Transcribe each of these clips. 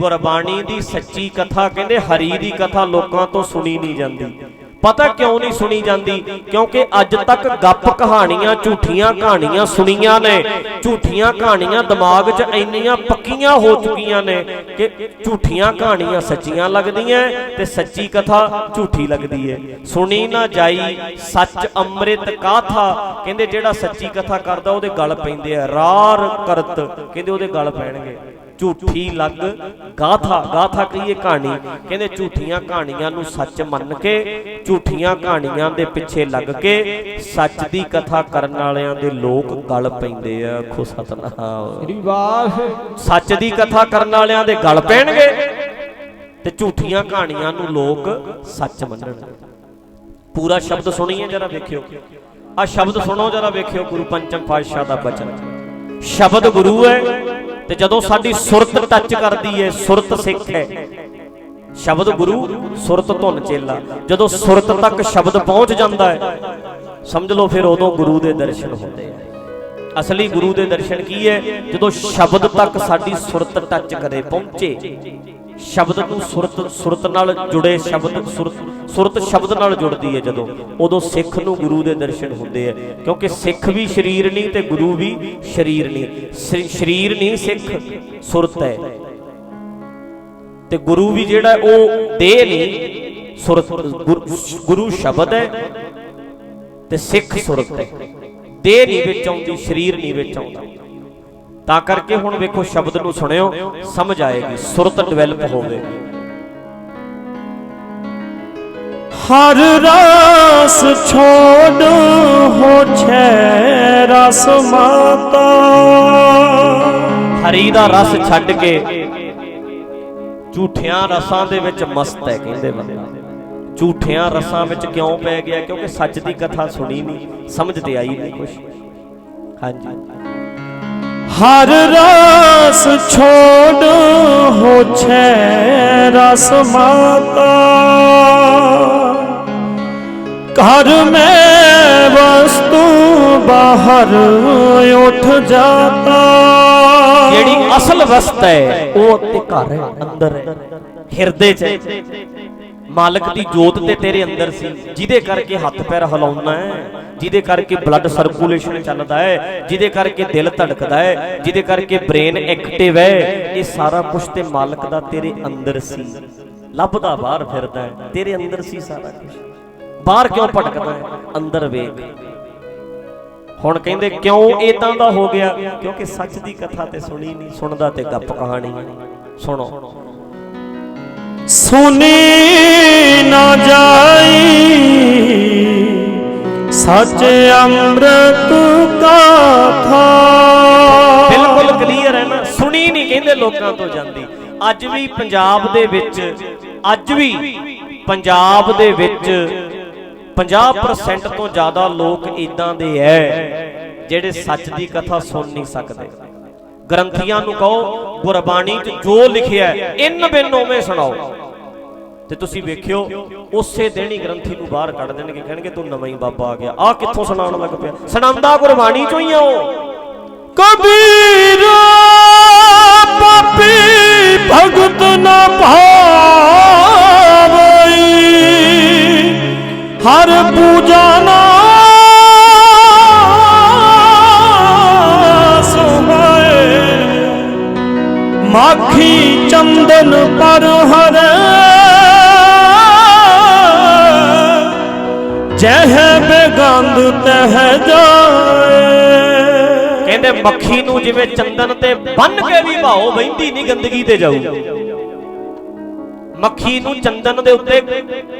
ਗੁਰਬਾਣੀ ਦੀ ਸੱਚੀ ਕਥਾ ਕਹਿੰਦੇ, ਹਰੀ ਦੀ ਕਥਾ ਲੋਕਾਂ ਤੋਂ ਸੁਣੀ ਨਹੀਂ ਜਾਂਦੀ। ਪਤਾ ਕਿਉਂ ਨਹੀਂ ਸੁਣੀ ਜਾਂਦੀ? ਕਿਉਂਕਿ ਅੱਜ ਤੱਕ ਗੱਪ ਕਹਾਣੀਆਂ, ਝੂਠੀਆਂ ਕਹਾਣੀਆਂ ਸੁਣੀਆਂ ਨੇ। ਝੂਠੀਆਂ ਕਹਾਣੀਆਂ ਦਿਮਾਗ 'ਚ ਇੰਨੀਆਂ ਪੱਕੀਆਂ ਹੋ ਚੁੱਕੀਆਂ ਨੇ ਕਿ ਝੂਠੀਆਂ ਕਹਾਣੀਆਂ ਸੱਚੀਆਂ ਲੱਗਦੀਆਂ ਤੇ ਸੱਚੀ ਕਥਾ ਝੂਠੀ ਲੱਗਦੀ ਹੈ ਸੁਣੀ ਨਾ ਜਾਈ, ਸੱਚ ਅੰਮ੍ਰਿਤ ਕਾਥਾ, ਕਹਿੰਦੇ ਜਿਹੜਾ ਸੱਚੀ ਕਥਾ ਕਰਦਾ ਉਹਦੇ ਗਲ ਪੈਂਦੇ ਆ। ਰਾਰ ਕਰਤ, ਕਹਿੰਦੇ ਉਹਦੇ ਗਲ ਪੈਣਗੇ। ਝੂਠੀ ਲੱਗ ਗਾਥਾ ਗਾਥਾ ਕਹੀਏ ਕਹਾਣੀ। ਕਹਿੰਦੇ ਝੂਠੀਆਂ ਕਹਾਣੀਆਂ ਨੂੰ ਸੱਚ ਮੰਨ ਕੇ ਝੂਠੀਆਂ ਕਹਾਣੀਆਂ ਦੇ ਪਿੱਛੇ ਲੱਗ ਕੇ ਸੱਚ ਦੀ ਕਥਾ ਕਰਨ ਵਾਲਿਆਂ ਦੇ ਲੋਕ ਗਲ ਪੈਂਦੇ ਆ। ਖੋ ਸਤਨਾਮ। ਸ੍ਰੀ ਵਾਹ ਸੱਚ ਦੀ ਕਥਾ ਕਰਨ ਵਾਲਿਆਂ ਦੇ ਗਲ ਪੈਣਗੇ ਤੇ ਝੂਠੀਆਂ ਕਹਾਣੀਆਂ ਨੂੰ ਲੋਕ ਸੱਚ ਮੰਨਣਗੇ ਪੂਰਾ ਸ਼ਬਦ ਸੁਣੀਏ ਜਰਾ ਵੇਖਿਓ। ਆ ਸ਼ਬਦ ਸੁਣੋ ਜਰਾ ਵੇਖਿਓ ਗੁਰੂ ਪੰਚਮ ਪਾਤਸ਼ਾਹ ਦਾ ਬਚਨ। ਸ਼ਬਦ ਗੁਰੂ ਹੈ। ਤੇ ਜਦੋਂ ਸਾਡੀ ਸੁਰਤ ਟੱਚ ਕਰਦੀ ਹੈ ਸੁਰਤ ਸਿੱਖ ਹੈ ਸ਼ਬਦ ਗੁਰੂ ਸੁਰਤ ਧੁਨ ਚੇਲਾ। ਜਦੋਂ ਸੁਰਤ ਤੱਕ ਸ਼ਬਦ ਪਹੁੰਚ ਜਾਂਦਾ ਹੈ ਸਮਝ ਲਓ ਫਿਰ ਉਦੋਂ ਗੁਰੂ ਦੇ ਦਰਸ਼ਨ ਹੁੰਦੇ ਆ। ਅਸਲੀ ਗੁਰੂ ਦੇ ਦਰਸ਼ਨ ਕੀ ਹੈ ਜਦੋਂ ਸ਼ਬਦ ਤੱਕ ਸਾਡੀ ਸੁਰਤ ਟੱਚ ਕਰੇ ਪਹੁੰਚੇ। ਸ਼ਬਦ ਨੂੰ ਸੁਰਤ ਸੁਰਤ ਨਾਲ ਜੁੜੇ ਸ਼ਬਦ, ਸੁਰਤ ਸੁਰਤ ਸ਼ਬਦ ਨਾਲ ਜੁੜਦੀ ਹੈ ਜਦੋਂ। ਉਦੋਂ ਸਿੱਖ ਨੂੰ ਗੁਰੂ ਦੇ ਦਰਸ਼ਨ ਹੁੰਦੇ ਆ। ਕਿਉਂਕਿ ਸਿੱਖ ਵੀ ਸਰੀਰ ਨਹੀਂ ਤੇ ਗੁਰੂ ਵੀ ਸਰੀਰ ਨਹੀਂ। ਸਰੀਰ ਨਹੀਂ, ਸਿੱਖ ਸੁਰਤ ਹੈ। ਤੇ ਗੁਰੂ ਵੀ ਜਿਹੜਾ ਉਹ ਦੇਹ ਨਹੀਂ, ਸੁਰਤ, ਗੁਰ- ਗੁਰੂ ਸ਼ਬਦ ਹੈ ਤੇ ਸਿੱਖ ਸੁਰਤ ਹੈ। ਦੇਹ ਨਹੀਂ ਵਿੱਚ ਆਉਂਦੀ, ਸਰੀਰ ਨਹੀਂ ਵਿੱਚ ਆਉਂਦਾ। ਤਾਂ ਕਰਕੇ ਹੁਣ ਵੇਖੋ ਸ਼ਬਦ ਨੂੰ ਸੁਣਿਓ ਸਮਝ ਆਏਗੀ ਸੁਰਤ ਡਿਵੈਲਪ ਹੋਵੇਗੀ ਹਰ ਰਸ ਛੋੜ ਹੋ ਛੈ ਰਸ ਮਾਤਾ। ਹਰੀ ਦਾ ਰਸ ਛੱਡ ਕੇ ਝੂਠਿਆਂ ਰਸਾਂ ਦੇ ਵਿੱਚ ਮਸਤ ਹੈ ਕਹਿੰਦੇ ਬੰਦਾ। ਝੂਠਿਆਂ ਰਸਾਂ ਵਿੱਚ ਕਿਉਂ ਪੈ ਗਿਆ? ਕਿਉਂਕਿ ਸੱਚ ਦੀ ਕਥਾ ਸੁਣੀ ਨਹੀਂ ਸਮਝ ਤੇ ਆਈ ਨਹੀਂ ਕੁਛ। ਹਾਂਜੀ। ਹਰ ਰਸ ਛੋੜ ਹੋ ਰਸ ਮਾਤਾ। ਘਰ ਮੈਂ ਵਸਤੂ ਬਾਹਰ ਉਠ ਜਾਤਾ। ਜਿਹੜੀ ਅਸਲ ਵਸਤ ਹੈ, ਉਹ ਤੇ ਘਰ ਹੈ, ਅੰਦਰ ਹੈ, ਹਿਰਦੇ 'ਚ ਮਾਲਕ ਦੀ ਜੋਤ ਤੇ ਤੇਰੇ ਅੰਦਰ ਸੀ, ਜਿਹਦੇ ਕਰਕੇ ਹੱਥ ਪੈਰ ਹਿਲਾਉਣਾ ਹੈ, ਜਿਹਦੇ ਕਰਕੇ ਬਲੱਡ ਸਰਕੂਲੇਸ਼ਨ ਚੱਲਦਾ ਹੈ, ਜਿਹਦੇ ਕਰਕੇ ਦਿਲ ਧੜਕਦਾ ਹੈ, ਜਿਹਦੇ ਕਰਕੇ ਬ੍ਰੇਨ ਐਕਟਿਵ ਹੈ, ਇਹ ਸਾਰਾ ਕੁਝ ਤੇ ਮਾਲਕ ਦਾ ਤੇਰੇ ਅੰਦਰ ਸੀ। ਲੱਭਦਾ ਬਾਹਰ ਫਿਰਦਾ ਹੈ, ਤੇਰੇ ਅੰਦਰ ਸੀ ਸਾਰਾ ਕੁਝ ਬਾਹਰ ਕਿਉਂ ਭਟਕਦਾ ਹੈ? ਅੰਦਰ ਵੇਖ। ਹੁਣ ਕਹਿੰਦੇ, ਕਿਉਂ ਇਦਾਂ ਦਾ ਹੋ ਗਿਆ? ਕਿਉਂਕਿ ਸੱਚ ਦੀ ਕਥਾ ਤੇ ਸੁਣੀ ਨਹੀਂ, ਸੁਣਦਾ ਤੇ ਗੱਪ ਕਹਾਣੀ। ਸੁਣੋ। ਸੁਨੀ ਨਾ ਜਾਈ। ਸੱਚ ਅੰਮ੍ਰਿਤ ਕਥਾ ਬਿਲਕੁਲ ਕਲੀਅਰ ਹੈ ਨਾ। ਸੁਣੀ ਨਹੀਂ ਕਹਿੰਦੇ ਲੋਕਾਂ ਤੋਂ ਜਾਂਦੀ। ਅੱਜ ਵੀ ਪੰਜਾਬ ਦੇ ਵਿੱਚ, ਅੱਜ ਵੀ ਪੰਜਾਬ ਦੇ ਵਿੱਚ 50% ਤੋਂ ਜ਼ਿਆਦਾ ਲੋਕ ਇਦਾਂ ਦੇ ਐ, ਜਿਹੜੇ ਸੱਚ ਦੀ ਕਥਾ ਸੁਣ ਨਹੀਂ ਸਕਦੇ। ਗ੍ਰੰਥੀਆਂ ਨੂੰ ਕਹੋ, ਗੁਰਬਾਣੀ 'ਚ ਜੋ ਲਿਖਿਆ ਇਨ ਬਿਨ ਉਵੇਂ ਸੁਣਾਓ। ਤੇ ਤੁਸੀਂ ਵੇਖਿਓ, ਉਸੇ ਦਿਨ ਹੀ ਗ੍ਰੰਥੀ ਨੂੰ ਬਾਹਰ ਕੱਢ ਦੇਣਗੇ, ਕਹਿਣਗੇ, ਤੂੰ ਨਵਾਂ ਹੀ ਬਾਬਾ ਆ ਗਿਆ। ਆ ਕਿੱਥੋਂ ਸੁਣਾਉਣ ਲੱਗ ਪਿਆ? ਸੁਣਾਉਂਦਾ ਗੁਰਬਾਣੀ ਚੋਂ ਹੀ ਆ ਉਹ। ਕਬੀਰ, ਪਾਪੀ, ਭਗਤ ਨਾ ਭਾਵਈ, ਹਰ ਪੂਜਾ ਨਾ ਮਾਖੀ ਚੰਦਨ ਪਰ ਹਰੇ ਜਹ ਬੇਗੰਦ ਤਹ ਜਾਏ ਕਹਿੰਦੇ ਮੱਖੀ ਨੂੰ ਜਿਵੇਂ ਚੰਦਨ ਤੇ ਬੰਨ ਕੇ ਵੀ ਭਾਓ ਬੈਂਦੀ ਨਹੀਂ ਗੰਦਗੀ ਤੇ ਜਾਊ ਮੱਖੀ ਨੂੰ ਚੰਦਨ ਦੇ ਉੱਤੇ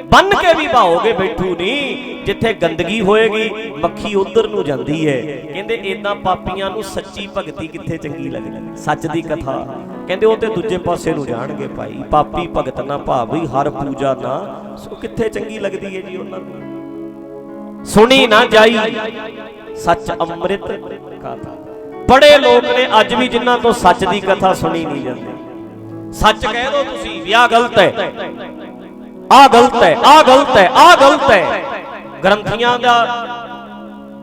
ਬੰਨ ਕੇ ਵੀ ਭਾਓਗੇ ਬੈਠੂ ਨਹੀਂ ਜਿੱਥੇ ਗੰਦਗੀ ਹੋਏਗੀ ਮੱਖੀ ਉਧਰ ਨੂੰ ਜਾਂਦੀ ਹੈ ਕਹਿੰਦੇ ਇਦਾਂ ਪਾਪੀਆਂ ਨੂੰ ਸੱਚੀ ਭਗਤੀ ਕਿੱਥੇ ਚੰਗੀ ਲੱਗਦੀ ਸੱਚ ਦੀ ਕਥਾ ਕਹਿੰਦੇ ਉਹ ਤੇ ਦੂਜੇ ਪਾਸੇ ਨੂੰ ਜਾਣਗੇ ਭਾਈ। ਪਾਪੀ ਭਗਤ ਨਾ ਭਾਵੀ, ਹਰ ਪੂਜਾ ਨਾ। ਸੋ ਕਿੱਥੇ ਚੰਗੀ ਲੱਗਦੀ ਹੈ ਜੀ ਉਹਨਾਂ ਨੂੰ? ਸੁਣੀ ਨਾ ਜਾਈ। ਸੱਚ ਅੰਮ੍ਰਿਤ ਕਥਾ। ਬੜੇ ਲੋਕ ਨੇ ਅੱਜ ਵੀ ਜਿਨ੍ਹਾਂ ਤੋਂ ਸੱਚ ਦੀ ਕਥਾ ਸੁਣੀ ਨਹੀਂ ਜਾਂਦੀ। ਸੱਚ ਕਹਿ ਦੋ ਤੁਸੀਂ, ਵੀ ਆਹ ਗਲਤ ਹੈ ਆਹ ਗਲਤ ਹੈ ਆਹ ਗਲਤ ਹੈ ਆਹ ਗਲਤ ਹੈ ਗ੍ਰੰਥੀਆਂ ਦਾ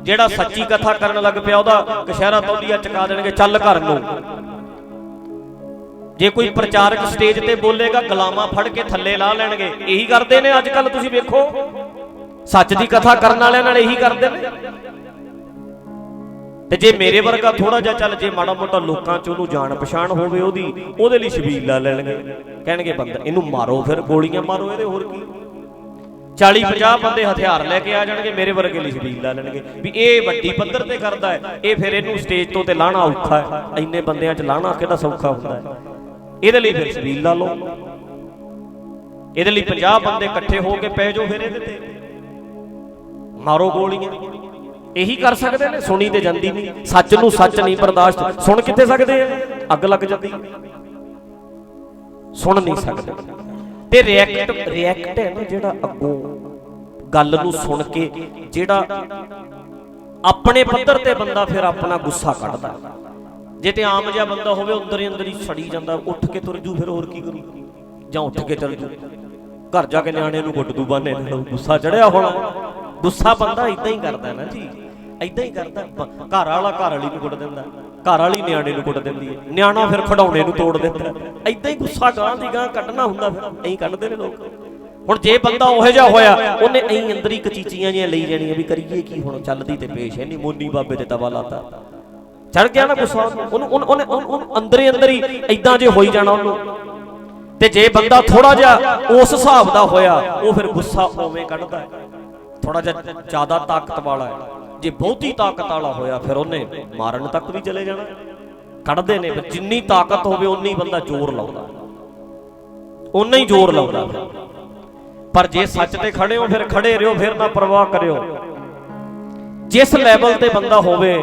ਜਿਹੜਾ ਸੱਚੀ ਕਥਾ ਕਰਨ ਲੱਗ ਪਿਆ, ਉਹਦਾ ਕਸ਼ਹਿਰਾ ਤੌਲੀਆ ਚਕਾ ਦੇਣਗੇ, ਚੱਲ ਘਰ ਨੂੰ। ਜੇ ਕੋਈ ਪ੍ਰਚਾਰਕ ਸਟੇਜ ਤੇ ਬੋਲੇਗਾ, ਗੁਲਾਮਾਂ ਫੜ ਕੇ ਥੱਲੇ ਲਾ ਲੈਣਗੇ। ਇਹੀ ਕਰਦੇ ਨੇ ਅੱਜ ਕੱਲ ਤੁਸੀਂ ਵੇਖੋ। ਸੱਚ ਦੀ ਕਥਾ ਕਰਨ ਵਾਲਿਆਂ ਨਾਲ ਇਹੀ ਕਰਦੇ ਨੇ। ਤੇ ਜੇ ਮੇਰੇ ਵਰਗਾ ਥੋੜਾ ਜਿਹਾ ਚੱਲ, ਜੇ ਮਾੜਾ ਮੋਟਾ ਲੋਕਾਂ ਚ ਉਹਨੂੰ ਜਾਣ ਪਛਾਣ ਹੋਵੇ ਉਹਦੀ, ਉਹਦੇ ਲਈ ਸ਼ਬੀਲ ਲਾ ਲੈਣਗੇ। ਕਹਿਣਗੇ, ਬੰਦਾ, ਇਹਨੂੰ ਮਾਰੋ ਫਿਰ, ਗੋਲੀਆਂ ਮਾਰੋ ਇਹਦੇ ਹੋਰ ਕੀ? 40 50 ਬੰਦੇ ਹਥਿਆਰ ਲੈ ਕੇ ਆ ਜਾਣਗੇ, ਮੇਰੇ ਵਰਗੇ ਲਈ ਸ਼ਬੀਲ ਲਾ ਲੈਣਗੇ। ਵੀ ਇਹ ਵੱਡੀ ਪੱਧਰ ਤੇ ਕਰਦਾ ਹੈ, ਇਹ ਫਿਰ ਇਹਨੂੰ ਸਟੇਜ ਤੋਂ ਤੇ ਲਾਣਾ ਔਖਾ ਹੈ। ਇੰਨੇ ਬੰਦਿਆਂ 'ਚ ਲਾਣਾ ਕਿਹਦਾ ਸੌਖਾ ਹੁੰਦਾ ਹੈ? ਇਹਦੇ ਲਈ ਫਿਰ ਸ਼ਬੀਲ ਲਾ ਲਓ। ਇਹਦੇ ਲਈ 50 ਬੰਦੇ ਇਕੱਠੇ ਹੋ ਕੇ ਪੈ ਜਾਓ ਫਿਰ ਇਹਦੇ ਤੇ। ਮਾਰੋ ਗੋਲੀਆਂ। ਇਹੀ ਕਰ ਸਕਦੇ ਨੇ, ਸੁਣੀ ਤੇ ਜਾਂਦੀ ਨਹੀਂ। ਸੱਚ ਨੂੰ ਸੱਚ ਨਹੀਂ ਬਰਦਾਸ਼ਤ। ਸੁਣ ਕਿੱਥੇ ਸਕਦੇ ਆ? ਅੱਗ ਲੱਗ ਜਾਂਦੀ। ਸੁਣ ਨਹੀਂ ਸਕਦੇ। ਤੇ ਰਿਐਕਟ ਰਿਐਕਟ ਹੈ ਨਾ ਜਿਹੜਾ ਅੱਗੋਂ ਗੱਲ ਨੂੰ ਸੁਣ ਕੇ ਜਿਹੜਾ ਆਪਣੇ ਪੱਧਰ ਤੇ ਬੰਦਾ ਫਿਰ ਆਪਣਾ ਗੁੱਸਾ ਕੱਢਦਾ। ਜੇ ਤੇ ਆਮ ਜਿਹਾ ਬੰਦਾ ਹੋਵੇ ਅੰਦਰ ਹੀ ਅੰਦਰ ਹੀ ਸੜੀ ਜਾਂਦਾ, ਉੱਠ ਕੇ ਤੁਰ ਜੂ, ਫਿਰ ਹੋਰ ਕੀ ਕਰੂ? ਜਾਂ ਉੱਠ ਕੇ ਚੱਲ ਜੂ? ਘਰ ਜਾ ਕੇ ਨਿਆਣੇ ਨੂੰ ਗੁੱਟ ਦੂ ਬਾਨੇ ਗੁੱਸਾ ਚੜਿਆ ਹੋਣਾ। ਗੁੱਸਾ ਬੰਦਾ ਇਦਾਂ ਹੀ ਕਰਦਾ ਨਾ ਜੀ। ਇਦਾਂ ਹੀ ਕਰਦਾ ਘਰ ਵਾਲਾ ਘਰ ਵਾਲੀ ਨੂੰ ਗੁੱਟ ਦਿੰਦਾ, ਘਰ ਵਾਲੀ ਨਿਆਣੇ ਨੂੰ ਕੁੱਟ ਦਿੰਦੀ ਹੈ। ਨਿਆਣਾ ਫਿਰ ਖਡਾਉਣੇ ਨੂੰ ਤੋੜ ਦਿੰਦਾ। ਇਦਾਂ ਹੀ ਗੁੱਸਾ ਗਾਂ ਦੀ ਗਾਂ ਕੱਢਣਾ ਹੁੰਦਾ ਫਿਰ, ਐਂ ਕੱਢਦੇ ਨੇ ਲੋਕ। ਹੁਣ ਜੇ ਬੰਦਾ ਉਹੋ ਜਿਹਾ ਹੋਇਆ, ਉਹਨੇ ਐਂ ਅੰਦਰ ਹੀ ਕਚੀਚੀਆਂ ਜਿਹੀਆਂ ਲਈ ਜਾਣੀਆਂ ਵੀ ਕਰੀਏ ਕੀ ਹੁਣ ਚੱਲਦੀ ਤੇ ਪੇਸ਼ ਹੈ ਨਹੀਂ ਮੋਨੀ ਬਾਬੇ ਤੇ ਤਵਾ ਲਾਤਾ। ਚੜ ਗਿਆ ਨਾ ਗੁੱਸਾ ਉਹਨੂੰ, ਉਹਨੇ, ਉਹਨੂੰ- ਅੰਦਰ ਹੀ ਅੰਦਰ ਹੀ ਐਦਾਂ ਜੇ ਹੋਈ ਜਾਣਾ ਉਹਨੂੰ। ਤੇ ਜੇ ਬੰਦਾ ਥੋੜਾ ਜਿਹਾ ਉਸ ਹਿਸਾਬ ਦਾ ਹੋਇਆ, ਉਹ ਫਿਰ ਗੁੱਸਾ ਉਵੇਂ ਕੱਢਦਾ ਥੋੜਾ ਜਿਹਾ ਜ਼ਿਆਦਾ ਤਾਕਤ ਵਾਲਾ ਜੇ ਬਹੁਤੀ ਤਾਕਤ ਵਾਲਾ ਹੋਇਆ ਫਿਰ ਉਹਨੇ ਮਾਰਨ ਤੱਕ ਵੀ ਚਲੇ ਜਾਣਾ। ਕੱਢਦੇ ਨੇ ਫਿਰ ਜਿੰਨੀ ਤਾਕਤ ਹੋਵੇ ਉਨੀ ਬੰਦਾ ਜ਼ੋਰ ਲਾਉਂਦਾ। ਉਨਾ ਹੀ ਜ਼ੋਰ ਲਾਉਂਦਾ ਪਰ ਜੇ ਸੱਚ ਤੇ ਖੜੇ ਹੋ ਫਿਰ ਖੜੇ ਰਹੋ, ਫਿਰ ਨਾ ਪਰਵਾਹ ਕਰਿਓ। ਜਿਸ ਲੈਵਲ ਤੇ ਬੰਦਾ ਹੋਵੇ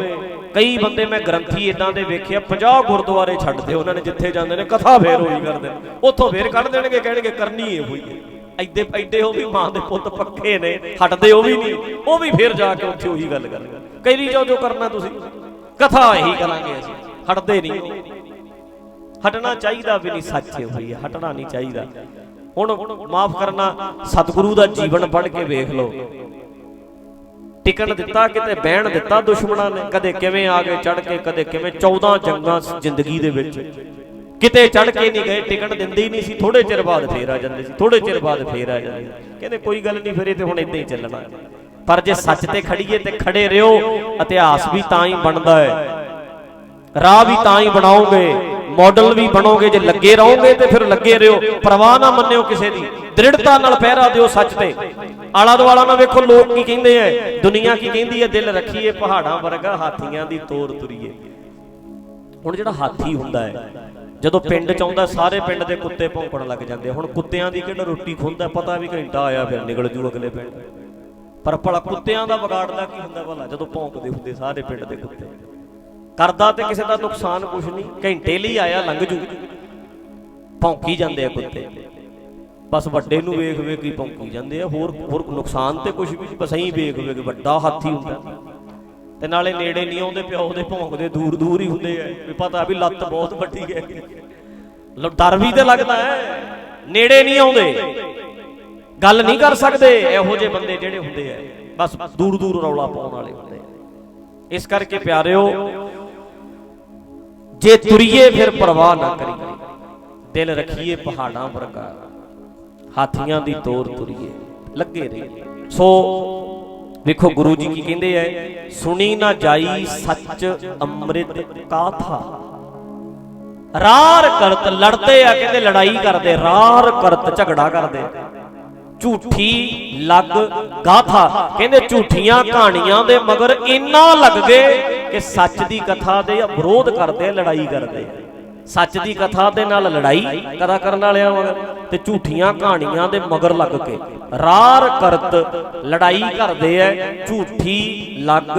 ਕਈ ਬੰਦੇ ਮੈਂ ਗ੍ਰੰਥੀ ਇਦਾਂ ਦੇ ਵੇਖਿਆ 50 ਗੁਰਦੁਆਰੇ ਛੱਡਦੇ ਉਹਨਾਂ ਨੇ, ਜਿੱਥੇ ਜਾਂਦੇ ਨੇ, ਕਥਾ ਫੇਰ ਹੋਈ ਕਰਦੇ ਨੇ। ਉੱਥੋਂ ਫੇਰ ਕੱਢ ਦੇਣਗੇ, ਕਹਿਣਗੇ ਕਰਨੀ ਏ ਹੋਈ ਐਡੇ ਐਡੇ ਉਹ ਵੀ ਮਾਂ ਦੇ ਪੁੱਤ ਪੱਕੇ ਨੇ, ਹਟਦੇ ਉਹ ਵੀ ਨਹੀਂ, ਉਹ ਵੀ ਫੇਰ ਜਾ ਕੇ ਉੱਥੇ ਉਹੀ ਗੱਲ ਕਰਨਗੇ ਕਈ ਜਾਓ, ਜੋ ਕਰਨਾ ਤੁਸੀਂ, ਕਥਾ ਇਹੀ ਕਰਾਂਗੇ ਅਸੀਂ, ਹਟਦੇ ਨਹੀਂ ਹਟਣਾ ਚਾਹੀਦਾ ਵੀ ਨਹੀਂ, ਸੱਚ ਹੋਈ ਹੈ, ਹਟਣਾ ਨਹੀਂ ਚਾਹੀਦਾ। ਹੁਣ ਮਾਫ ਕਰਨਾ, ਸਤਿਗੁਰੂ ਦਾ ਜੀਵਨ ਪੜ੍ਹ ਕੇ ਵੇਖ ਲਓ। ਟਿਕਣ ਦਿੱਤਾ, ਕਿਤੇ ਬਹਿਣ ਦਿੱਤਾ ਦੁਸ਼ਮਣਾਂ ਨੇ, ਕਦੇ ਕਿਵੇਂ ਆ ਗਏ ਚੜ ਕੇ, ਕਦੇ ਕਿਵੇਂ 14 ਜੰਗਾਂ ਜ਼ਿੰਦਗੀ ਦੇ ਵਿੱਚ। ਕਿਤੇ ਚੜ ਕੇ ਨਹੀਂ ਗਏ, ਟਿਕਣ ਦਿੰਦੇ ਹੀ ਨਹੀਂ ਸੀ ਥੋੜੇ ਚਿਰ ਬਾਅਦ ਫੇਰ ਆ ਜਾਂਦੇ ਸੀ ਥੋੜੇ ਚਿਰ ਬਾਅਦ ਫੇਰ ਆ ਜਾਂਦੇ ਕਹਿੰਦੇ ਕੋਈ ਗੱਲ ਨਹੀਂ, ਫਿਰ ਤੇ ਹੁਣ ਇਦਾਂ ਹੀ ਚੱਲਣਾ। ਪਰ ਜੇ ਸੱਚ ਤੇ ਖੜੀਏ ਤੇ ਖੜੇ ਰਿਓ ਇਤਿਹਾਸ ਵੀ ਤਾਂ ਹੀ ਬਣਦਾ ਹੈ। ਰਾਹ ਵੀ ਤਾਂ ਹੀ ਬਣਾਓਗੇ ਮਾਡਲ ਵੀ ਬਣੋਗੇ, ਜੇ ਲੱਗੇ ਰਹੋਗੇ ਤੇ ਫਿਰ ਲੱਗੇ ਰਹੋ। ਪਰਵਾਹ ਨਾ ਮੰਨਿਓ ਕਿਸੇ ਦੀ, ਦ੍ਰਿੜਤਾ ਨਾਲ ਪਹਿਰਾ ਦਿਓ ਸੱਚ ਤੇ। ਆਲਾ ਦੁਆਲਾ ਨਾ ਵੇਖੋ, ਲੋਕ ਕੀ ਕਹਿੰਦੇ ਐ ਦੁਨੀਆ ਕੀ ਕਹਿੰਦੀ ਐ ਦਿਲ ਰੱਖੀਏ, ਪਹਾੜਾਂ ਵਰਗਾ ਹਾਥੀਆਂ ਦੀ ਤੋਰ ਤੁਰੀਏ। ਹੁਣ ਜਿਹੜਾ ਹਾਥੀ ਹੁੰਦਾ ਹੈ, ਜਦੋਂ ਪਿੰਡ ਚ ਆਉਂਦਾ, ਸਾਰੇ ਪਿੰਡ ਦੇ ਕੁੱਤੇ ਭੌਂਕਣ ਲੱਗ ਜਾਂਦੇ ਹੁਣ ਕੁੱਤਿਆਂ ਦੀ ਕਿਹੜਾ ਰੋਟੀ ਖੁੰਦਾ, ਪਤਾ ਵੀ ਘੰਟਾ ਆਇਆ ਫਿਰ ਨਿਕਲ ਜੂ ਅਗਲੇ ਪਿੰਡ। ਪਰ ਭਲਾ ਕੁੱਤਿਆਂ ਦਾ ਵਿਗਾੜਦਾ ਕੀ ਹੁੰਦਾ ਭਲਾ, ਜਦੋਂ ਭੌਂਕਦੇ ਹੁੰਦੇ ਸਾਰੇ ਪਿੰਡ ਦੇ ਕੁੱਤੇ। ਕਰਦਾ ਤੇ ਕਿਸੇ ਦਾ ਨੁਕਸਾਨ ਕੁਛ ਨਹੀਂ, ਘੰਟੇ ਲਈ ਆਇਆ, ਲੰਘ ਜੂ। ਭੌਂਕੀ ਜਾਂਦੇ ਆ ਕੁੱਤੇ। ਬਸ ਵੱਡੇ ਨੂੰ ਵੇਖ ਵੇਖ ਹੀ ਭੌਂਕੀ ਜਾਂਦੇ ਆ, ਹੋਰ ਹੋਰ ਨੁਕਸਾਨ ਤੇ ਕੁਝ ਵੀ ਨਹੀਂ ਬਸ ਐਂ ਵੇਖ ਵੇਖ ਵੱਡਾ ਹਾਥੀ ਹੁੰਦਾ। ਤੇ ਨਾਲੇ ਨੇੜੇ ਨਹੀਂ ਆਉਂਦੇ, ਪਿਓ ਦੇ ਭੌਂਕਦੇ ਦੂਰ ਦੂਰ ਹੀ ਹੁੰਦੇ ਆ, ਵੀ ਪਤਾ ਵੀ ਲੱਤ ਬਹੁਤ ਵੱਡੀ ਹੈ। ਲੋ, ਡਰ ਵੀ ਤੇ ਲੱਗਦਾ ਹੈ, ਨੇੜੇ ਨਹੀਂ ਆਉਂਦੇ। ਗੱਲ ਨਹੀਂ ਕਰ ਸਕਦੇ, ਇਹੋ ਜਿਹੇ ਬੰਦੇ ਜਿਹੜੇ ਹੁੰਦੇ ਆ। ਬਸ ਦੂਰ ਦੂਰ ਰੌਲਾ ਪਾਉਣ ਵਾਲੇ ਹੁੰਦੇ ਆ। ਇਸ ਕਰਕੇ ਪਿਆਰਿਓ, ਜੇ ਤੁਰੀਏ ਫਿਰ ਪਰਵਾਹ ਨਾ ਕਰੀਏ। ਦਿਲ ਰੱਖੀਏ ਪਹਾੜਾਂ ਵਰਗਾ। ਹਾਥੀਆਂ ਦੀ ਤੋਰ ਤੁਰੀਏ। ਲੱਗੇ ਰਹੀਏ ਸੋ ਵੇਖੋ ਗੁਰੂ ਜੀ ਕੀ ਕਹਿੰਦੇ ਐ ਸੁਣੀ ਨਾ ਜਾਈ ਸੱਚ ਅੰਮ੍ਰਿਤ ਕਾਥਾ। ਰਾਰ ਕਰਤ ਲੜਦੇ ਆ, ਕਹਿੰਦੇ ਲੜਾਈ ਕਰਦੇ, ਰਾਰ ਕਰਤ ਝਗੜਾ ਕਰਦੇ। ਝੂਠੀ ਲੱਗ ਗਾਥਾ। ਕਹਿੰਦੇ ਝੂਠੀਆਂ ਕਹਾਣੀਆਂ ਦੇ ਮਗਰ ਇੰਨਾ ਲੱਗ ਗਏ ਕਿ ਸੱਚ ਦੀ ਕਥਾ ਦੇ ਵਿਰੋਧ ਕਰਦੇ ਲੜਾਈ ਕਰਦੇ ਸੱਚ ਦੀ ਕਥਾ ਦੇ ਨਾਲ ਲੜਾਈ ਕਦਾ ਕਰਨ ਵਾਲਿਆਂ ਮਗਰ ਤੇ ਝੂਠੀਆਂ ਕਹਾਣੀਆਂ ਦੇ ਮਗਰ ਲੱਗ ਕੇ। ਰਾਰ ਕਰਤ ਲੜਾਈ ਕਰਦੇ ਐ ਝੂਠੀ ਲੱਗ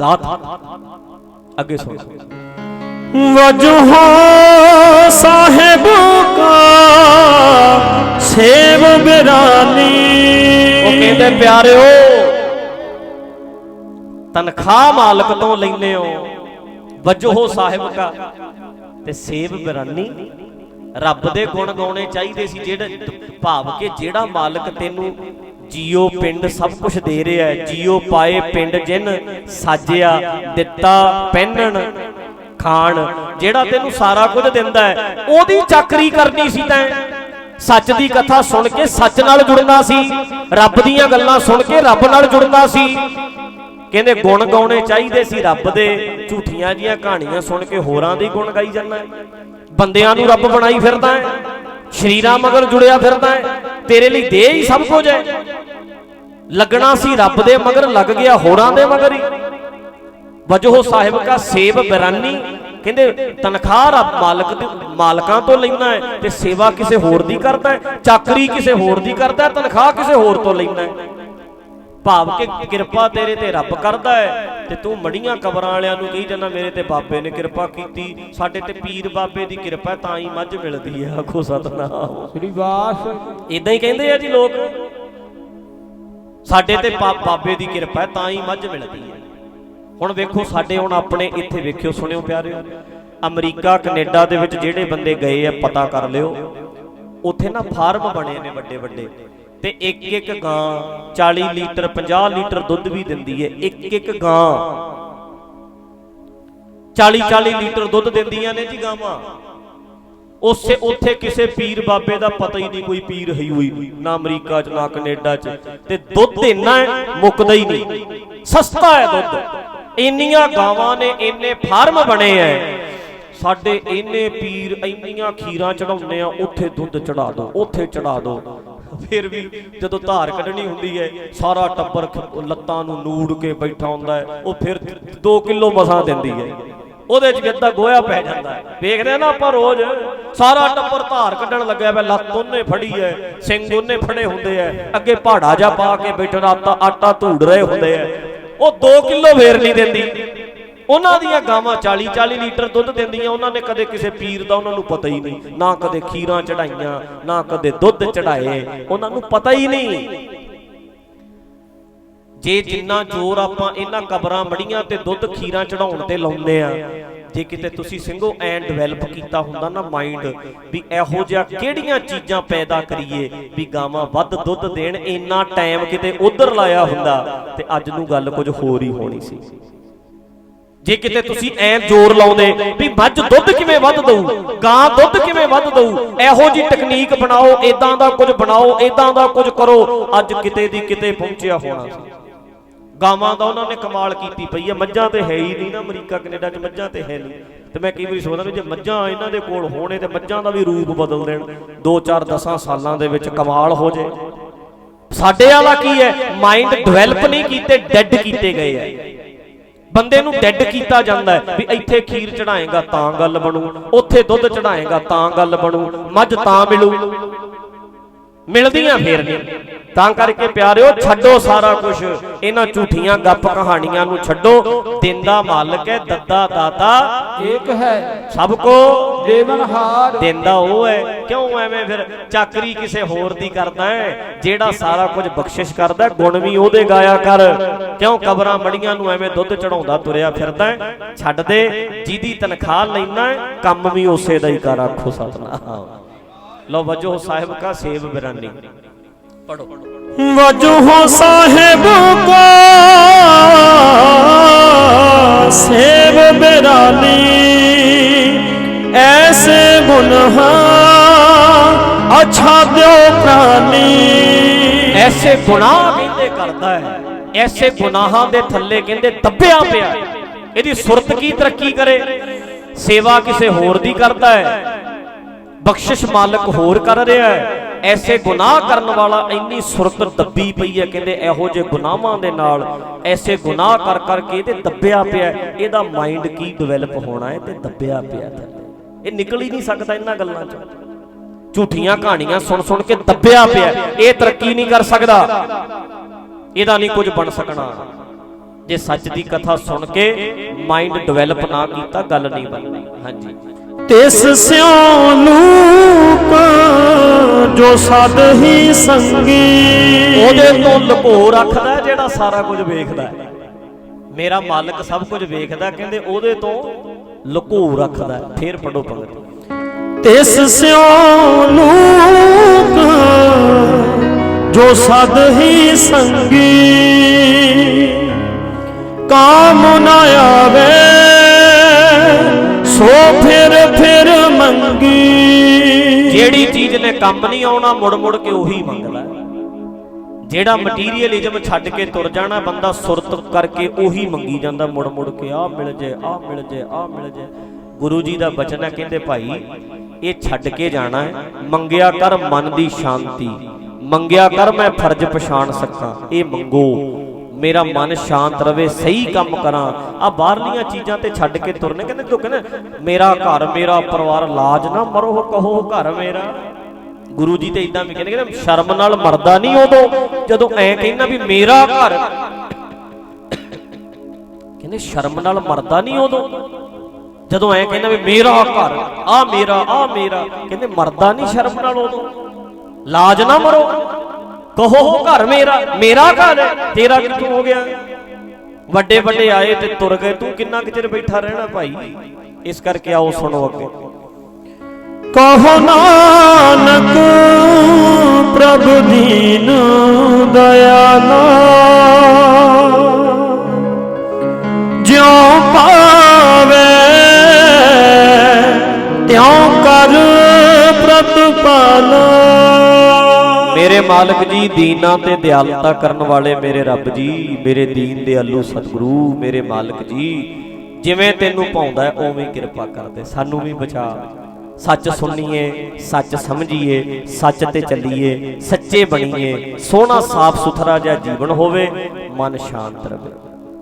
ਗਾਥਾ। ਅੱਗੇ ਸੁਣੋ। ਵਜਹੋ ਸਾਹਿਬ ਕਾ ਸੇਵ ਬਿਰਾਨੀ। ਉਹ ਕਹਿੰਦੇ ਪਿਆਰਿਓ ਤਨਖਾਹ ਮਾਲਕ ਤੋਂ ਲੈਨੇ ਹੋ। ਵਜੋ ਸਾਹਿਬ ਕਾ ਤੇ ਸੇਵ ਬਿਰਾਨੀ, ਰੱਬ ਦੇ ਗੁਣ ਗਾਉਣੇ ਚਾਹੀਦੇ ਸੀ ਜਿਹੜੇ ਭਾਵ ਕਿ ਜਿਹੜਾ ਮਾਲਕ ਤੈਨੂੰ ਜੀਓ ਪਿੰਡ ਸਭ ਕੁਝ ਦੇ ਰਿਹਾ ਹੈ, ਜੀਓ ਪਾਏ ਪਿੰਡ ਜਿਨ ਸਾਜਿਆ, ਦਿੱਤਾ ਪਹਿਨਣ, ਖਾਣ, ਜਿਹੜਾ ਤੈਨੂੰ ਸਾਰਾ ਕੁਝ ਦਿੰਦਾ ਹੈ, ਉਹਦੀ ਚਾਕਰੀ ਕਰਨੀ ਸੀ ਤੈਂ। ਸੱਚ ਦੀ ਕਥਾ ਸੁਣ ਕੇ ਸੱਚ ਨਾਲ ਜੁੜਨਾ ਸੀ, ਰੱਬ ਦੀਆਂ ਗੱਲਾਂ ਸੁਣ ਕੇ ਰੱਬ ਨਾਲ ਜੁੜਨਾ ਸੀ। ਕਹਿੰਦੇ ਗੁਣ ਗਾਉਣੇ ਚਾਹੀਦੇ ਸੀ, ਰੱਬ ਦੇ। ਝੂਠੀਆਂ ਜੀਆਂ ਕਹਾਣੀਆਂ ਸੁਣ ਕੇ ਹੋਰਾਂ ਦੇ ਗੁਣ ਗਾਈ ਜਾਂਦਾ ਬੰਦਿਆਂ ਨੂੰ ਰੱਬ ਬਣਾਈ ਫਿਰਦਾ ਹੈ, ਸ਼ਰੀਰਾਂ ਮਗਰ ਜੁੜਿਆ ਫਿਰਦਾ ਹੈ, ਤੇਰੇ ਲਈ ਦੇਹ ਹੀ ਸਭ ਕੁਝ ਹੈ। ਲੱਗਣਾ ਸੀ ਰੱਬ ਦੇ ਮਗਰ, ਲੱਗ ਗਿਆ ਹੋਰਾਂ ਦੇ ਮਗਰ ਹੀ। ਵਜੋ ਸਾਹਿਬ ਕਾ ਸੇਵ ਬਿਰਾਨੀ, ਕਹਿੰਦੇ ਤਨਖਾਹ ਰੱਬ ਮਾਲਕ ਦੇ, ਮਾਲਕਾਂ ਤੋਂ ਲੈਣਾ ਹੈ ਤੇ ਸੇਵਾ ਕਿਸੇ ਹੋਰ ਦੀ ਕਰਦਾ ਹੈ, ਚਾਕਰੀ ਕਿਸੇ ਹੋਰ ਦੀ ਕਰਦਾ ਹੈ, ਤਨਖਾਹ ਕਿਸੇ ਹੋਰ ਤੋਂ ਲੈਂਦਾ ਹੈ। ਭਾਵ ਕਿ ਕਿਰਪਾ ਤੇਰੇ ਤੇ ਰੱਬ ਕਰਦਾ ਹੈ ਤੇ ਤੂੰ ਮੜੀਆਂ ਕਬਰਾਂ ਵਾਲਿਆਂ ਨੂੰ ਕਹੀ ਜਾਂਦਾ ਮੇਰੇ ਤੇ ਬਾਬੇ ਨੇ ਕਿਰਪਾ ਕੀਤੀ ਸਾਡੇ ਤੇ ਪੀਰ ਬਾਬੇ ਦੀ ਕਿਰਪਾ ਤਾਂ ਹੀ ਮੱਝ ਮਿਲਦੀ ਹੈ ਆਖੋ ਸਤਨਾਮ। ਸ੍ਰੀ ਵਾਸ। ਇਦਾਂ ਹੀ ਕਹਿੰਦੇ ਆ ਜੀ ਲੋਕ ਸਾਡੇ ਤੇ ਬਾਬੇ ਦੀ ਕਿਰਪਾ ਤਾਂ ਹੀ ਮੱਝ ਮਿਲਦੀ ਹੈ ਹੁਣ ਵੇਖੋ ਸਾਡੇ ਹੁਣ ਆਪਣੇ ਇੱਥੇ ਵੇਖਿਓ ਸੁਣਿਓ ਪਿਆਰਿਓ ਅਮਰੀਕਾ ਕੈਨੇਡਾ ਦੇ ਵਿੱਚ ਜਿਹੜੇ ਬੰਦੇ ਗਏ ਆ ਪਤਾ ਕਰ ਲਿਓ ਉੱਥੇ ਨਾ ਫਾਰਮ ਬਣੇ ਨੇ ਵੱਡੇ ਵੱਡੇ ਤੇ ਇੱਕ ਇੱਕ ਗਾਂ 40 ਲੀਟਰ 50 ਲੀਟਰ ਦੁੱਧ ਵੀ ਦਿੰਦੀ ਹੈ ਇੱਕ ਇੱਕ ਗਾਂ। 40 40 ਲੀਟਰ ਦੁੱਧ ਦਿੰਦੀਆਂ ਨੇ ਜੀ ਗਾਵਾਂ। ਉਸੇ, ਉੱਥੇ ਕਿਸੇ ਪੀਰ ਬਾਬੇ ਦਾ ਪਤਾ ਹੀ ਨਹੀਂ ਕੋਈ ਪੀਰ ਹੀ ਹੋਈ। ਨਾ ਅਮਰੀਕਾ 'ਚ, ਨਾ ਕੈਨੇਡਾ 'ਚ। ਤੇ ਦੁੱਧ ਇੰਨਾ ਮੁੱਕਦਾ ਹੀ ਨਹੀਂ। ਸਸਤਾ ਹੈ ਦੁੱਧ। ਇੰਨੀਆਂ ਗਾਵਾਂ ਨੇ, ਇੰਨੇ ਫਾਰਮ ਬਣੇ ਐ। ਸਾਡੇ ਇੰਨੇ ਪੀਰ ਇੰਨੀਆਂ ਖੀਰਾਂ ਚੜਾਉਂਦੇ ਆ, ਉੱਥੇ ਦੁੱਧ ਚੜਾ ਦਿਓ ਉੱਥੇ ਚੜਾ ਦਿਓ ਫਿਰ ਵੀ ਜਦੋਂ ਧਾਰ ਕੱਢਣੀ ਹੁੰਦੀ ਹੈ, ਸਾਰਾ ਟੱਬਰ ਖ- ਲੱਤਾਂ ਨੂੰ ਨੂੜ ਕੇ ਬੈਠਾ ਹੁੰਦਾ ਹੈ, ਉਹ ਫਿਰ 2 ਕਿਲੋ ਮਸਾਂ ਦਿੰਦੀ ਹੈ। ਉਹਦੇ 'ਚ ਵੀ ਅੱਧਾ ਗੋਇਆ ਪੈ ਜਾਂਦਾ ਹੈ। ਵੇਖਦੇ ਆ ਨਾ ਆਪਾਂ ਰੋਜ਼, ਸਾਰਾ ਟੱਬਰ ਧਾਰ ਕੱਢਣ ਲੱਗਿਆ ਪਿਆ, ਲੱਤ ਉਹਨੇ ਫੜੀ ਹੈ ਸਿੰਘ ਉਹਨੇ ਫੜੇ ਹੁੰਦੇ ਆ ਅੱਗੇ ਪਹਾੜਾ ਜਾ ਪਾ ਕੇ ਬੈਠਣਾ ਆਟਾ ਆਟਾ ਧੂੜ ਰਹੇ ਹੁੰਦੇ ਆ ਉਹ 2 ਕਿਲੋ ਫੇਰ ਨਹੀਂ ਦਿੰਦੀ। ਉਹਨਾਂ ਦੀਆਂ ਗਾਵਾਂ 40 40 ਲੀਟਰ ਦੁੱਧ ਦਿੰਦੀਆਂ, ਉਹਨਾਂ ਨੇ ਕਦੇ ਕਿਸੇ ਪੀਰ ਦਾ, ਉਹਨਾਂ ਨੂੰ ਪਤਾ ਹੀ ਨਹੀਂ। ਨਾ ਕਦੇ ਖੀਰਾਂ ਚੜਾਈਆਂ, ਨਾ ਕਦੇ ਦੁੱਧ ਚੜਾਏ, ਉਹਨਾਂ ਨੂੰ ਪਤਾ ਹੀ ਨਹੀਂ। ਜੇ ਜਿੰਨਾ ਜ਼ੋਰ ਆਪਾਂ ਇਹਨਾਂ ਕਬਰਾਂ ਮੜੀਆਂ ਤੇ ਦੁੱਧ ਖੀਰਾਂ ਚੜਾਉਣ ਤੇ ਲਾਉਂਦੇ ਆ, ਜੇ ਕਿਤੇ ਤੁਸੀਂ ਸਿੰਘੋ ਐਂ ਡਿਵੈਲਪ ਕੀਤਾ ਹੁੰਦਾ ਨਾ ਮਾਈਂਡ ਵੀ ਇਹੋ ਜਿਹਾ ਕਿਹੜੀਆਂ ਚੀਜ਼ਾਂ ਪੈਦਾ ਕਰੀਏ ਵੀ ਗਾਵਾਂ ਵੱਧ ਦੁੱਧ ਦੇਣ, ਇੰਨਾ ਟਾਈਮ ਕਿਤੇ ਉਧਰ ਲਾਇਆ ਹੁੰਦਾ ਤੇ ਅੱਜ ਨੂੰ ਗੱਲ ਕੁਝ ਹੋਰ ਹੀ ਹੋਣੀ ਸੀ। ਜੇ ਕਿਤੇ ਤੁਸੀਂ ਐਂ ਜ਼ੋਰ ਲਾਉਂਦੇ ਵੀ ਮੱਝ ਦੁੱਧ ਕਿਵੇਂ ਵੱਧ ਦਊ ਗਾਂ ਦੁੱਧ ਕਿਵੇਂ ਵੱਧ ਦਊ ਇਹੋ ਜੀ ਟੈਕਨੀਕ ਬਣਾਓ ਇਦਾਂ ਦਾ ਕੁਝ ਬਣਾਓ ਇਦਾਂ ਦਾ ਕੁਝ ਕਰੋ ਅੱਜ ਕਿਤੇ ਦੀ ਕਿਤੇ ਪਹੁੰਚਿਆ ਹੋਣਾ ਸੀ। ਗਾਵਾਂ ਦਾ ਉਹਨਾਂ ਨੇ ਕਮਾਲ ਕੀਤੀ ਪਈ ਹੈ ਮੱਝਾਂ ਤੇ ਹੈ ਹੀ ਨਹੀਂ ਨਾ ਅਮਰੀਕਾ ਕੈਨੇਡਾ 'ਚ ਮੱਝਾਂ ਤੇ ਹੈ ਨਹੀਂ। ਤੇ ਮੈਂ ਕਈ ਵਾਰੀ ਸੋਚਦਾ ਵੀ ਜੇ ਮੱਝਾਂ ਇਹਨਾਂ ਦੇ ਕੋਲ ਹੋਣੇ ਤੇ ਮੱਝਾਂ ਦਾ ਵੀ ਰੂਪ ਬਦਲ ਦੇਣ 2 4 10 ਸਾਲਾਂ ਦੇ ਵਿੱਚ ਕਮਾਲ ਹੋ ਜੇ। ਸਾਡੇ ਵਾਲਾ ਕੀ ਹੈ? ਮਾਈਂਡ ਡਿਵੈਲਪ ਨਹੀਂ ਕੀਤੇ ਡੈੱਡ ਕੀਤੇ ਗਏ ਹੈ ਬੰਦੇ ਨੂੰ ਡੈੱਡ ਕੀਤਾ ਜਾਂਦਾ ਹੈ ਵੀ ਇੱਥੇ ਖੀਰ ਚੜਾਏਗਾ ਤਾਂ ਗੱਲ ਬਣੂ, ਉੱਥੇ ਦੁੱਧ ਚੜਾਏਗਾ ਤਾਂ ਗੱਲ ਬਣੂ, ਮੱਝ ਤਾਂ ਮਿਲੂ। ਮਿਲਦੀਆਂ ਫੇਰ ਨਹੀਂ। ਤਾਂ ਕਰਕੇ ਪਿਆਰਿਓ ਛੱਡੋ ਸਾਰਾ ਕੁਝ ਇਹਨਾਂ ਝੂਠੀਆਂ ਗੱਪ ਕਹਾਣੀਆਂ ਨੂੰ ਛੱਡੋ। ਦਿੰਦਾ ਮਾਲਕ ਹੈ ਦੱਦਾ ਦਾਤਾ। ਏਕ ਹੈ। ਸਭ ਕੋ ਦੇਵਨਹਾਰ ਦਿੰਦਾ ਉਹ ਹੈ। ਕਿਉਂ ਐਵੇਂ ਫਿਰ ਚਾਕਰੀ ਕਿਸੇ ਹੋਰ ਦੀ ਕਰਦਾ ਹੈ? ਜਿਹੜਾ ਸਾਰਾ ਕੁਝ ਬਖਸ਼ਿਸ਼ ਕਰਦਾ ਗੁਣ ਵੀ ਉਹਦੇ ਗਾਇਆ ਕਰ। ਕਿਉਂ ਕਬਰਾਂ ਮੜੀਆਂ ਨੂੰ ਐਵੇਂ ਦੁੱਧ ਚੜਾਉਂਦਾ ਤੁਰਿਆ ਫਿਰਦਾ? ਛੱਡ ਦੇ ਜਿਹਦੀ ਤਨਖਾਹ ਲੈਣਾ ਕੰਮ ਵੀ ਉਸੇ ਦਾ ਹੀ ਕਰ ਆਖੋ ਸਤਨਾਮ। ਲੋ ਵਜੋ ਸਾਹਿਬ ਕਾ ਸੇਵ ਬਿਰਾਨੀ। ਪੜੋ ਵਜੋਹ ਸਾਹਿਬ ਕੋ ਸੇਵ ਬਿਰਾਨੀ ਐਸੇ ਗੁਨਹ ਅਛਾ ਦਿਓ ਪ੍ਰਾਨੀ ਐਸੇ ਗੁਨਾਹ ਕਹਿੰਦੇ ਕਰਦਾ ਹੈ ਐਸੇ ਗੁਨਾਹਾਂ ਦੇ ਥੱਲੇ ਕਹਿੰਦੇ ਦੱਬਿਆ ਪਿਆ। ਇਹਦੀ ਸੁਰਤ ਕੀ ਤਰੱਕੀ ਕਰੇ? ਸੇਵਾ ਕਿਸੇ ਹੋਰ ਦੀ ਕਰਦਾ ਹੈ। ਬਖਸ਼ਿਸ਼ ਮਾਲਕ ਹੋਰ ਕਰ ਰਿਹਾ ਹੈ। ਐਸੇ ਗੁਨਾਹ ਕਰਨ ਵਾਲਾ ਇੰਨੀ ਸੁਰਤ ਦੱਬੀ ਪਈ ਹੈ, ਕਹਿੰਦੇ ਇਹੋ ਜਿਹੇ ਗੁਨਾਹਾਂ ਦੇ ਨਾਲ ਐਸੇ ਗੁਨਾਹ ਕਰ ਕਰਕੇ ਇਹਦੇ ਦੱਬਿਆ ਪਿਆ ਇਹਦਾ ਮਾਈਂਡ ਕੀ ਡਿਵੈਲਪ ਹੋਣਾ ਹੈ ਤੇ ਦੱਬਿਆ ਪਿਆ ਇਹ ਨਿਕਲ ਹੀ ਨਹੀਂ ਸਕਦਾ ਇਹਨਾਂ ਗੱਲਾਂ ਚੋਂ। ਝੂਠੀਆਂ ਕਹਾਣੀਆਂ ਸੁਣ ਸੁਣ ਕੇ ਦੱਬਿਆ ਪਿਆ ਇਹ ਤਰੱਕੀ ਨਹੀਂ ਕਰ ਸਕਦਾ। ਇਹਦਾ ਨਹੀਂ ਕੁਝ ਬਣ ਸਕਣਾ। ਜੇ ਸੱਚ ਦੀ ਕਥਾ ਸੁਣ ਕੇ ਮਾਈਂਡ ਡਿਵੈਲਪ ਨਾ ਕੀਤਾ, ਗੱਲ ਨਹੀਂ ਬਣਨੀ। ਹਾਂਜੀ। ਤਿਸ ਸਿਉ ਲੂਕ ਜੋ ਸਦ ਹੀ ਸੰਗੀ। ਉਹਦੇ ਤੋਂ ਲੁਕੋ ਰੱਖਦਾ ਜਿਹੜਾ ਸਾਰਾ ਕੁਝ ਵੇਖਦਾ ਹੈ। ਮੇਰਾ ਮਾਲਕ ਸਭ ਕੁਝ ਵੇਖਦਾ ਕਹਿੰਦੇ ਉਹਦੇ ਤੋਂ ਲੁਕੋ ਰੱਖਦਾ। ਫੇਰ ਪੜੋ ਭਗਤ ਤਿਸ ਸਿਉ ਲੂਕ ਜੋ ਸਦ ਹੀ ਸੰਗੀ। ਕਾਮ ਨ ਆਵੇ ਸੋ ਫਿਰ ਫਿਰ ਮੰਗੀ। ਜਿਹੜੀ ਚੀਜ਼ ਨੇ ਕੰਮ ਨਹੀਂ ਆਉਣਾ ਮੁੜ ਮੁੜ ਕੇ ਉਹੀ ਮੰਗਦਾ। ਜਿਹੜਾ ਮਟੀਰੀਅਲਿਜ਼ਮ ਛੱਡ ਕੇ ਤੁਰ ਜਾਣਾ ਬੰਦਾ ਸੁਰਤ ਕਰਕੇ ਉਹੀ ਮੰਗੀ ਜਾਂਦਾ ਮੁੜ ਮੁੜ ਕੇ ਆਹ ਮਿਲ ਜੇ ਆਹ ਮਿਲ ਜੇ ਆਹ ਮਿਲ ਜੇ। ਗੁਰੂ ਜੀ ਦਾ ਬਚਨ ਹੈ ਕਹਿੰਦੇ ਭਾਈ ਇਹ ਛੱਡ ਕੇ ਜਾਣਾ ਹੈ। ਮੰਗਿਆ ਕਰ ਮਨ ਦੀ ਸ਼ਾਂਤੀ। ਮੰਗਿਆ ਕਰ ਮੈਂ ਫਰਜ਼ ਪਛਾਣ ਸਕਾਂ ਇਹ ਮੰਗੋ। ਮੇਰਾ ਮਨ ਸ਼ਾਂਤ ਰਵੇ, ਸਹੀ ਕੰਮ ਕਰਾਂ। ਆ ਬਾਹਰਲੀਆਂ ਚੀਜ਼ਾਂ ਤੇ ਛੱਡ ਕੇ ਤੁਰਨੇ, ਕਹਿੰਦੇ ਤੂੰ ਕਹਿੰਦੇ, ਮੇਰਾ ਘਰ, ਮੇਰਾ ਪਰਿਵਾਰ, ਲਾਜ ਨਾ ਮਰੋ ਕਹੋ ਘਰ ਮੇਰਾ। ਗੁਰੂ ਜੀ ਤੇ ਇਦਾਂ ਵੀ ਕਹਿੰਦੇ ਕਿ ਸ਼ਰਮ ਨਾਲ ਮਰਦਾ ਨਹੀਂ ਉਦੋਂ, ਜਦੋਂ ਐ ਕਹਿੰਦਾ ਵੀ ਮੇਰਾ ਘਰ। ਕਹਿੰਦੇ, ਸ਼ਰਮ ਨਾਲ ਮਰਦਾ ਨਹੀਂ ਉਦੋਂ, ਜਦੋਂ ਐ ਕਹਿੰਦਾ ਵੀ ਮੇਰਾ ਘਰ ਆ ਮੇਰਾ ਆ ਮੇਰਾ। ਕਹਿੰਦੇ, ਮਰਦਾ ਨਹੀਂ ਸ਼ਰਮ ਨਾਲ ਉਦੋਂ। ਲਾਜ ਨਾ ਮਰੋ। ਕਹੋ, ਘਰ ਮੇਰਾ ਮੇਰਾ ਘਰ ਹੈ, ਤੇਰਾ ਕਿੱਥੋਂ ਹੋ ਗਿਆ? ਵੱਡੇ ਵੱਡੇ ਆਏ ਤੇ ਤੁਰ ਗਏ, ਤੂੰ ਕਿੰਨਾ ਕੁ ਚਿਰ ਬੈਠਾ ਰਹਿਣਾ ਭਾਈ? ਇਸ ਕਰਕੇ ਆਓ ਸੁਣੋ ਅੱਗੇ। ਕਹੋ ਨਾਨਕ, ਪ੍ਰਭ ਦੀਨ, ਦਇਆਲਾ। ਮਾਲਕ ਜੀ, ਦੀਨਾਂ ਤੇ ਦਿਆਲਤਾ ਕਰਨ ਵਾਲੇ ਮੇਰੇ ਰੱਬ ਜੀ, ਮੇਰੇ ਦੀਨ ਦਿਆਲੂ ਸਤਿਗੁਰੂ, ਮੇਰੇ ਮਾਲਕ ਜੀ, ਜਿਵੇਂ ਤੈਨੂੰ ਪਾਉਂਦਾ ਹੈ, ਉਵੇਂ ਕਿਰਪਾ ਕਰਦੇ, ਸਾਨੂੰ ਵੀ ਬਚਾ। ਸੱਚ ਸੁਣੀਏ, ਸੱਚ ਸਮਝੀਏ, ਸੱਚ ਤੇ ਚੱਲੀਏ, ਸੱਚੇ ਬਣੀਏ, ਸੋਹਣਾ ਸਾਫ਼ ਸੁਥਰਾ ਜਿਹਾ ਜੀਵਨ ਹੋਵੇ, ਮਨ ਸ਼ਾਂਤ ਰਹੇ।